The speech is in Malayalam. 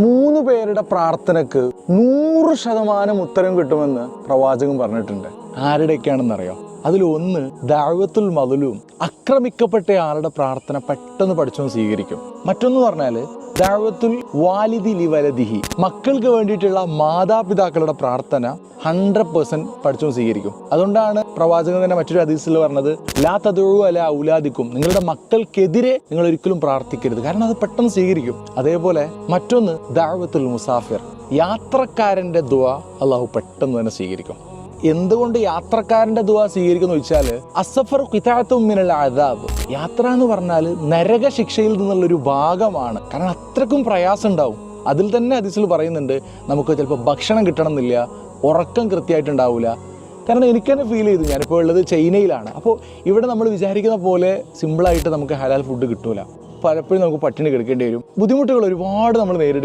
മൂന്ന് പേരുടെ പ്രാർത്ഥനക്ക് നൂറ് ശതമാനം ഉത്തരം കിട്ടുമെന്ന് പ്രവാചകൻ പറഞ്ഞിട്ടുണ്ട്. ആരുടെയൊക്കെയാണെന്നറിയോ? അതിൽ ഒന്ന് ദാവത്തുൽ മതിലും ആക്രമിക്കപ്പെട്ട ആളുടെ പ്രാർത്ഥന പെട്ടെന്ന് പഠിച്ചോ സ്വീകരിക്കും. മറ്റൊന്ന് പറഞ്ഞാൽ ദാവത്തുൽ വാലിദി ലി വലദിഹി മക്കൾക്ക് വേണ്ടിയിട്ടുള്ള മാതാപിതാക്കളുടെ പ്രാർത്ഥന ഹൺഡ്രഡ് പെർസെന്റ് പഠിച്ചോ സ്വീകരിക്കും. അതുകൊണ്ടാണ് പ്രവാചകൻ തന്നെ മറ്റൊരു ഹദീസിൽ പറഞ്ഞത് ലാ തതൊഴു അല ഔലാദിക്കും. നിങ്ങളുടെ മക്കൾക്കെതിരെ നിങ്ങൾ ഒരിക്കലും പ്രാർത്ഥിക്കരുത്. കാരണം അത് പെട്ടെന്ന് സ്വീകരിക്കും. അതേപോലെ മറ്റൊന്ന് ദാവത്തുൽ മുസാഫിർ. യാത്രക്കാരന്റെ ദുവ അള്ളാഹു പെട്ടെന്ന് തന്നെ സ്വീകരിക്കും. എന്തുകൊണ്ട് യാത്രക്കാരന്റെ ദുവ സ്വീകരിക്കുന്നു വെച്ചാൽ അസഫർ കിതാത്തുമ്മിനുള്ള അതാബ് യാത്ര എന്ന് പറഞ്ഞാൽ നരക ശിക്ഷയിൽ നിന്നുള്ള ഒരു ഭാഗമാണ്. കാരണം അത്രക്കും പ്രയാസം ഉണ്ടാവും അതിൽ തന്നെ അതിസിൽ പറയുന്നുണ്ട് നമുക്ക് ചിലപ്പോൾ ഭക്ഷണം കിട്ടണം എന്നില്ല ഉറക്കം കൃത്യമായിട്ടുണ്ടാവില്ല. കാരണം എനിക്ക് തന്നെ ഫീൽ ചെയ്തു. ഞാനിപ്പോൾ ഉള്ളത് ചൈനയിലാണ്. അപ്പോൾ ഇവിടെ നമ്മൾ വിചാരിക്കുന്ന പോലെ സിമ്പിളായിട്ട് നമുക്ക് ഹലാൽ ഫുഡ് കിട്ടൂല. പലപ്പോഴും നമുക്ക് പട്ടിണി കിടക്കേണ്ടി വരും. ബുദ്ധിമുട്ടുകൾ ഒരുപാട് നമ്മൾ നേരിടേണ്ടി